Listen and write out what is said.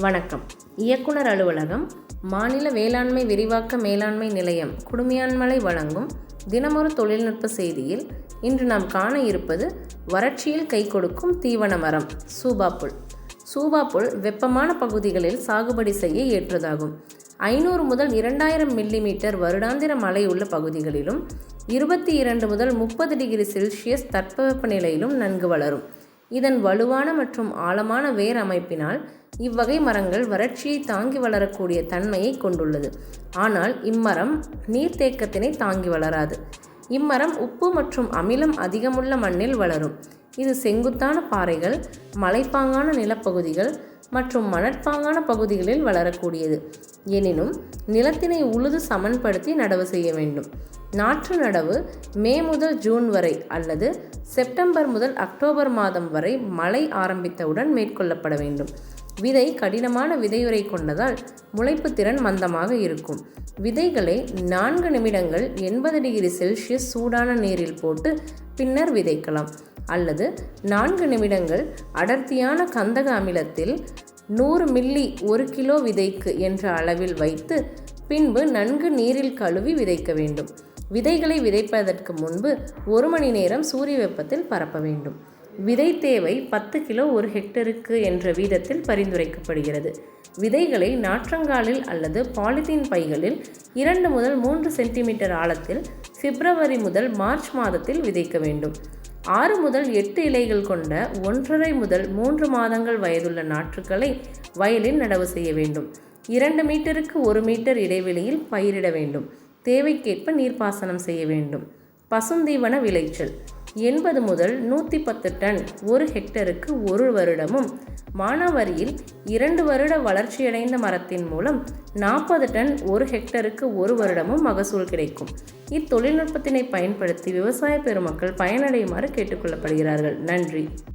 வணக்கம். இயக்குனர் அலுவலகம் மாநில வேளாண்மை விரிவாக்க மேலாண்மை நிலையம் குடுமையான்மலை வழங்கும் தினமொரு தொழில்நுட்ப செய்தியில் இன்று நாம் காண இருப்பது வறட்சியில் கை கொடுக்கும் தீவன மரம் சூபாப்புல். சூபாப்புல் வெப்பமான பகுதிகளில் சாகுபடி செய்ய ஏற்றதாகும். ஐநூறு முதல் இரண்டாயிரம் மில்லிமீட்டர் வருடாந்திர மழை உள்ள பகுதிகளிலும் இருபத்தி இரண்டு முதல் முப்பது டிகிரி செல்சியஸ் தட்பவெப்ப நிலையிலும் நன்கு வளரும். இதன் வலுவான மற்றும் ஆழமான வேர் அமைப்பினால் இவ்வகை மரங்கள் வறட்சியை தாங்கி வளரக்கூடிய தன்மையை கொண்டுள்ளது. ஆனால் இம்மரம் நீர்த்தேக்கத்தினை தாங்கி வளராது. இம்மரம் உப்பு மற்றும் அமிலம் அதிகமுள்ள மண்ணில் வளரும். இது செங்குத்தான பாறைகள் மலைப்பாங்கான நிலப்பகுதிகள் மற்றும் மணற்பாங்கான பகுதிகளில் வளரக்கூடியது. எனினும் நிலத்தினை உழுது சமன்படுத்தி நடவு செய்ய வேண்டும். நாற்று நடவு மே முதல் ஜூன் வரை அல்லது செப்டம்பர் முதல் அக்டோபர் மாதம் வரை மழை ஆரம்பித்தவுடன் மேற்கொள்ளப்பட வேண்டும். விதை கடினமான விதையுறை கொண்டதால் முளைப்பு திறன் மந்தமாக இருக்கும். விதைகளை நான்கு நிமிடங்கள் எண்பது டிகிரி செல்சியஸ் சூடான நீரில் போட்டு பின்னர் விதைக்கலாம். அல்லது நான்கு நிமிடங்கள் அடர்த்தியான கந்தக அமிலத்தில் நூறு மில்லி ஒரு கிலோ விதைக்கு என்ற அளவில் வைத்து பின்பு நன்கு நீரில் கழுவி விதைக்க வேண்டும். விதைகளை விதைப்பதற்கு முன்பு ஒரு மணி நேரம் சூரிய வெப்பத்தில் பரப்ப வேண்டும். விதை தேவை பத்து கிலோ ஒரு ஹெக்டருக்கு என்ற வீதத்தில் பரிந்துரைக்கப்படுகிறது. விதைகளை நாற்றங்காலில் அல்லது பாலித்தீன் பைகளில் இரண்டு முதல் மூன்று சென்டிமீட்டர் ஆழத்தில் பிப்ரவரி முதல் மார்ச் மாதத்தில் விதைக்க வேண்டும். ஆறு முதல் எட்டு இலைகள் கொண்ட ஒன்றரை முதல் மூன்று மாதங்கள் வயதுள்ள நாற்றுக்களை வயலில் நடவு செய்ய வேண்டும். இரண்டு மீட்டருக்கு ஒரு மீட்டர் இடைவெளியில் பயிரிட வேண்டும். தேவைக்கேற்ப நீர்ப்பாசனம் செய்ய வேண்டும். பசுந்தீவன விளைச்சல். எண்பது முதல் நூற்றி பத்து டன் ஒரு ஹெக்டருக்கு ஒரு வருடமும் மானாவரியில் இரண்டு வருட வளர்ச்சியடைந்த மரத்தின் மூலம் நாற்பது டன் ஒரு ஹெக்டருக்கு ஒரு வருடமும் மகசூல் கிடைக்கும். இத்தொழில்நுட்பத்தினை பயன்படுத்தி விவசாய பெருமக்கள் பயனடையுமாறு கேட்டுக்கொள்ளப்படுகிறார்கள் நன்றி.